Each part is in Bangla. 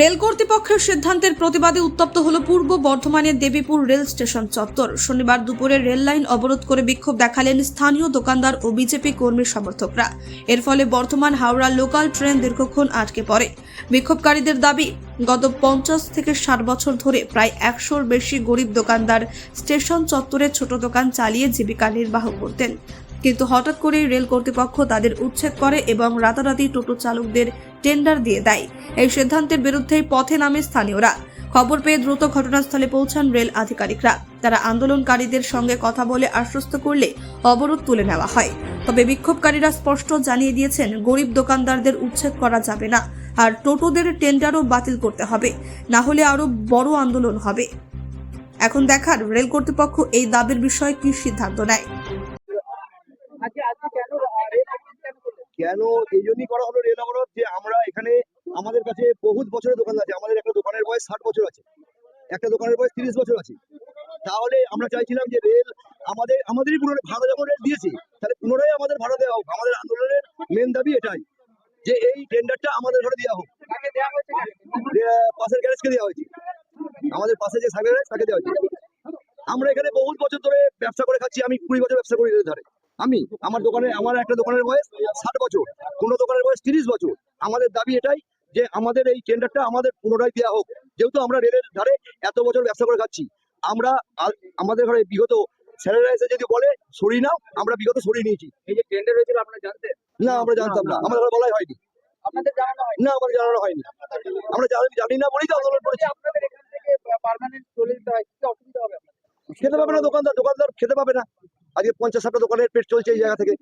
রেল কর্তৃপক্ষের সিদ্ধান্তের প্রতিবাদে উত্তপ্ত হল পূর্ব বর্ধমানের দেবীপুর রেল স্টেশন চত্বর। শনিবার দুপুরে রেল লাইন অবরোধ করে বিক্ষোভ দেখালেন স্থানীয় দোকানদার ও বিজেপি কর্মী সমর্থকরা। এর ফলে বর্ধমান হাওড়া লোকাল ট্রেন দীর্ঘক্ষণ আটকে পড়ে। বিক্ষোভকারীদের দাবি, গত পঞ্চাশ থেকে ষাট বছর ধরে প্রায় একশোর বেশি গরিব দোকানদার স্টেশন চত্বরে ছোট দোকান চালিয়ে জীবিকা নির্বাহ করতেন। কিন্তু হঠাৎ করেই রেল কর্তৃপক্ষ তাদের উচ্ছেদ করে এবং রাতারাতি টোটো চালকদের টেন্ডার দিয়ে দেয়। এই সিদ্ধান্তের বিরুদ্ধেই পথে নামে স্থানীয়রা। খবর পেয়ে দ্রুত ঘটনাস্থলে পৌঁছান রেল আধিকারিকরা। তারা আন্দোলনকারীদের সঙ্গে কথা বলে আশ্বস্ত করলে অবরোধ তুলে নেওয়া হয়। তবে বিক্ষোভকারীরা স্পষ্ট জানিয়ে দিয়েছেন, গরিব দোকানদারদের উচ্ছেদ করা যাবে না। আর টোটোদের টেন্ডারও বাতিল করতে হবে। না হলে আরও বড় আন্দোলন হবে। এখন দেখার রেল কর্তৃপক্ষ এই দাবির বিষয়ে কী সিদ্ধান্ত নেয়। কেন এই জন্যই করা হলো রেল অবরোধ যে আমরা এখানে আমাদের কাছে বহুত বছরের দোকান আছে। আমাদের একটা দোকানের বয়স ষাট বছর আছে। একটা দোকানের বয়স তিরিশ বছর আছে। তাহলে আমরা চাইছিলাম যে রেল আমাদের, আমাদেরই পুনরায় ভাড়া যখন রেল দিয়েছে, তাহলে পুনরায় আমাদের ভাড়া দেওয়া হোক। আমাদের আন্দোলনের মেন দাবি এটাই যে এই টেন্ডারটা আমাদের ঘরে দেওয়া হোক? পাশের গ্যারেজকে দেওয়া হয়েছে। আমাদের পাশে যে গ্যারেজ তাকে দেওয়া হয়েছে। আমরা এখানে বহুত বছর ধরে ব্যবসা করে খাচ্ছি, আমি কুড়ি বছর ব্যবসা করি ধারে। আমি আমার দোকানে আমার একটা দোকানের বয়স ষাট বছর কোনো দোকানের বয়স তিরিশ বছর। আমাদের দাবি এটাই যে আমাদের এই টেন্ডারটা আমাদের পুনরায় দেওয়া হোক। যেহেতু আমরা রেলের ধারে এত বছর ব্যবসা করে খাচ্ছি আমরা আমাদের ঘরে বিগত স্যারেরা এসে যদি বলে সরিয়ে নাও আমরা বিগত সরিয়ে নিয়েছি। এই যে টেন্ডার হয়েছিল আপনারা জানতেন? না আমরা জানতাম না। আমাদের ঘরে বলাই হয়নি। আপনাদের জানানো হয় না আমাদের জানানো হয়নি। আমরা জানি- না বলেই তো আন্দোলন করেছি। আপনাদের এখান থেকে পার্মানেন্ট চলে যেতে হয় কি অসুবিধা হবে? খেতে পাবে না দোকানদার দোকানদার খেতে পাবে না। আজকে পঞ্চাশ ষাটটা দোকানের পেট চলছে এই জায়গা থেকে।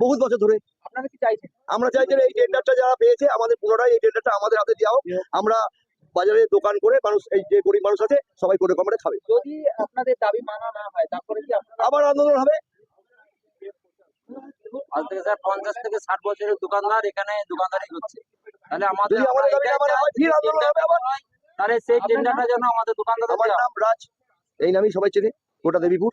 বহুত বছর ধরে। আপনারা কি চাইছেন? আমরা চাই যে এই টেন্ডারটা যারা পেয়েছে আমাদের পুরোটাই এই টেন্ডারটা আমাদের হাতে দেওয়া হোক আমরা বাজারে দোকান করে মানুষ এই যে গরিব মানুষ আছে সবাই করে কমে খাবে। যদি আপনাদের দাবি মানা না হয় তারপরে কি আপনারা আবার আন্দোলন হবে? আজ থেকে স্যার পঞ্চাশ থেকে ষাট বছরের দোকানদার এখানে দোকানদারি করছে। তাহলে আমাদের। তাহলে সেই টেন্ডারটা যেন আমাদের দোকানদার আমার নাম রাজ। এই নামই সবাই চেনে গোটা দেবীপুর।